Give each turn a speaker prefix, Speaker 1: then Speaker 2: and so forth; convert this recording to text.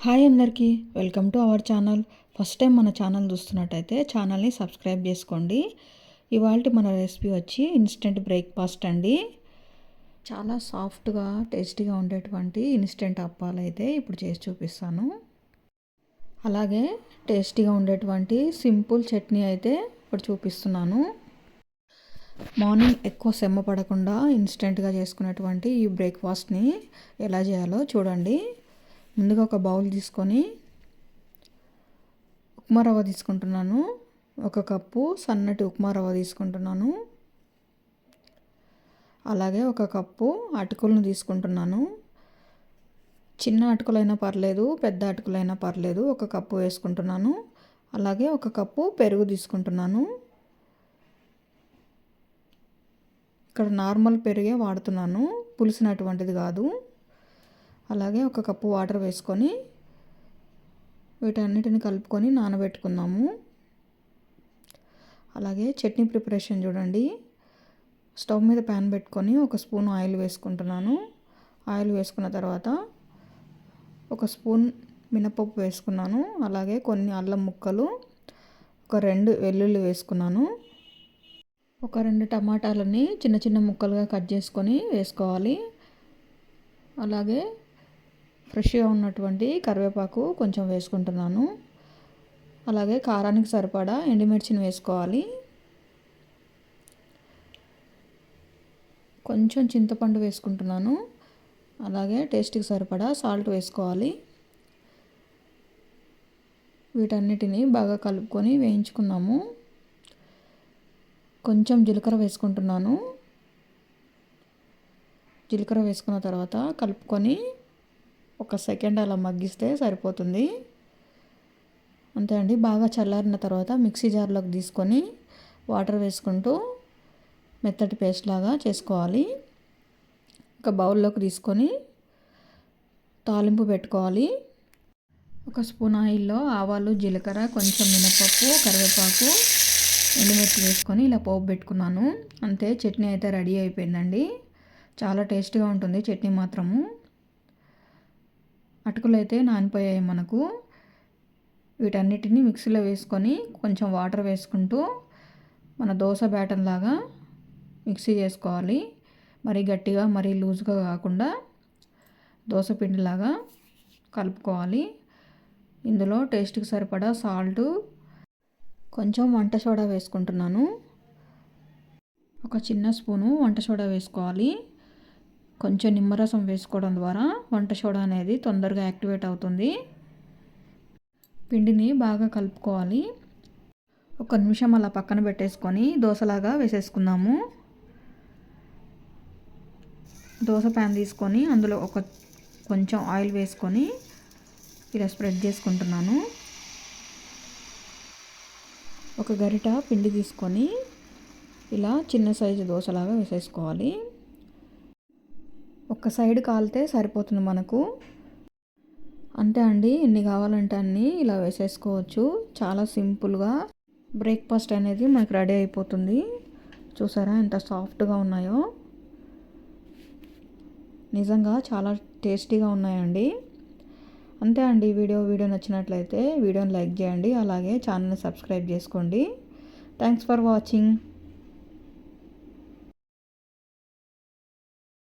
Speaker 1: Hi అందరికీ welcome to our channel. First time మన channel చూస్తున్నట్టయితే ఛానల్ని సబ్స్క్రైబ్ చేసుకోండి. ఇవాళ మన రెసిపీ వచ్చి ఇన్స్టెంట్ బ్రేక్ఫాస్ట్ అండి. చాలా సాఫ్ట్గా టేస్టీగా ఉండేటువంటి ఇన్స్టెంట్ అప్పాలు అయితే ఇప్పుడు చేసి చూపిస్తాను. అలాగే టేస్టీగా ఉండేటువంటి సింపుల్ చట్నీ అయితే ఇప్పుడు చూపిస్తున్నాను. మార్నింగ్ ఎక్కువ సెమ్మ పడకుండా ఇన్స్టెంట్గా చేసుకునేటువంటి ఈ బ్రేక్ఫాస్ట్ని ఎలా చేయాలో చూడండి. ముందుగా ఒక బౌల్ తీసుకొని ఉప్మా రవ్వ తీసుకుంటున్నాను. ఒక కప్పు సన్నటి ఉప్మా రవ్వ తీసుకుంటున్నాను. అలాగే ఒక కప్పు అటుకులను తీసుకుంటున్నాను. చిన్న అటుకులైనా పర్లేదు పెద్ద అటుకులైనా పర్లేదు ఒక కప్పు వేసుకుంటున్నాను. అలాగే ఒక కప్పు పెరుగు తీసుకుంటున్నాను. ఇక్కడ నార్మల్ పెరిగే వాడుతున్నాను. పులిసినటువంటిది కాదు. అలాగే ఒక కప్పు వాటర్ వేసుకొని వీటన్నిటిని కలుపుకొని నానబెట్టుకుందాము. అలాగే చట్నీ ప్రిపరేషన్ చూడండి. స్టవ్ మీద ప్యాన్ పెట్టుకొని ఒక స్పూన్ ఆయిల్ వేసుకుంటున్నాను. ఆయిల్ వేసుకున్న తర్వాత ఒక స్పూన్ మినపప్పు వేసుకున్నాను. అలాగే కొన్ని అల్లం ముక్కలు ఒక రెండు వెల్లుల్లి వేసుకున్నాను. ఒక రెండు టమాటాలని చిన్న చిన్న ముక్కలుగా కట్ చేసుకొని వేసుకోవాలి. అలాగే ఫ్రెష్గా ఉన్నటువంటి కరివేపాకు కొంచెం వేసుకుంటున్నాను. అలాగే కారానికి సరిపడా ఎండుమిర్చిని వేసుకోవాలి. కొంచెం చింతపండు వేసుకుంటున్నాను. అలాగే టేస్ట్కి సరిపడా సాల్ట్ వేసుకోవాలి. వీటన్నిటిని బాగా కలుపుకొని వేయించుకున్నాము. కొంచెం జీలకర్ర వేసుకుంటున్నాను. జీలకర్ర వేసుకున్న తర్వాత కలుపుకొని ఒక సెకండ్ అలా మగ్గిస్తే సరిపోతుంది. అంతే అండి. బాగా చల్లారిన తర్వాత మిక్సీ జార్లోకి తీసుకొని వాటర్ వేసుకుంటూ మెత్తటి పేస్ట్ లాగా చేసుకోవాలి. ఒక బౌల్లోకి తీసుకొని తాలింపు పెట్టుకోవాలి. ఒక స్పూన్ ఆయిల్లో ఆవాలు జీలకర్ర కొంచెం మినపప్పు కరివేపాకు ఎండుమిర్చి వేసుకొని ఇలా పోపు పెట్టుకున్నాను. అంతే చట్నీ అయితే రెడీ అయిపోయిందండి. చాలా టేస్ట్గా ఉంటుంది చట్నీ మాత్రము. అటుకులు అయితే నానిపోయాయి మనకు. వీటన్నిటిని మిక్సీలో వేసుకొని కొంచెం వాటర్ వేసుకుంటూ మన దోశ బ్యాటర్ లాగా మిక్సీ చేసుకోవాలి. మరీ గట్టిగా మరీ లూజ్గా కాకుండా దోశ పిండిలాగా కలుపుకోవాలి. ఇందులో టేస్ట్కి సరిపడా సాల్టు కొంచెం వంట సోడా వేసుకుంటున్నాను. ఒక చిన్న స్పూను వంట సోడా వేసుకోవాలి. కొంచెం నిమ్మరసం వేసుకోవడం ద్వారా వంట సోడా అనేది తొందరగా యాక్టివేట్ అవుతుంది. పిండిని బాగా కలుపుకోవాలి. ఒక నిమిషం అలా పక్కన పెట్టేసుకొని దోశలాగా వేసేసుకుందాము. దోశ ప్యాన్ తీసుకొని అందులో ఒక కొంచెం ఆయిల్ వేసుకొని ఇలా స్ప్రెడ్ చేసుకుంటున్నాను. ఒక గరిట పిండి తీసుకొని ఇలా చిన్న సైజు దోశలాగా వేసేసుకోవాలి. ఒక సైడ్ కాలితే సరిపోతుంది మనకు. అంతే అండి ఎన్ని కావాలంటే అన్ని ఇలా వేసేసుకోవచ్చు. చాలా సింపుల్గా బ్రేక్ఫాస్ట్ అనేది మనకు రెడీ అయిపోతుంది. చూసారా ఎంత సాఫ్ట్గా ఉన్నాయో. నిజంగా చాలా టేస్టీగా ఉన్నాయండి. అంతే అండి వీడియో వీడియో నచ్చినట్లయితే వీడియోని లైక్ చేయండి. అలాగే ఛానల్ని సబ్స్క్రైబ్ చేసుకోండి. Thanks for watching.